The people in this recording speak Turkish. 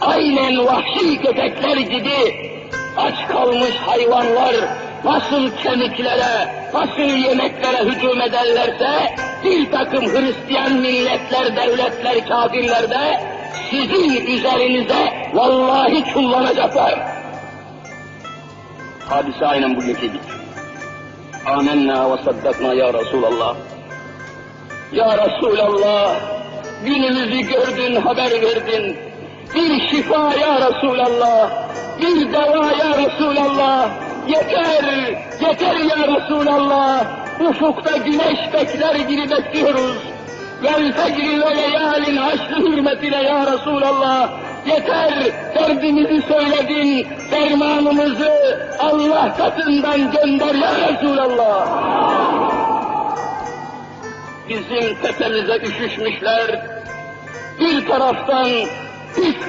aynen vahşi köpekler gibi aç kalmış hayvanlar nasıl kemiklere, nasıl yemeklere hücum ederlerse bir takım Hristiyan milletler, devletler, kafirler de sizin üzerinize vallahi kullanacaklar. Hadise aynen bugünkü gibi. Amenna ve saddakna ya Resulallah. Ya Resulallah, günümüzü gördün, haber verdin. Şifa ya Resulallah, bir deva ya Resulallah. Yeter, yeter ya Resulallah. Ufukta güneş bekler gibi bekliyoruz. Vel fecri ve leyalin haşrı hürmetine ya Resulallah. Yeter, derdimizi söyledin, dermanımızı Allah katından gönder ya Resulallah bizim tepemize üşüşmüşler. Bir taraftan pis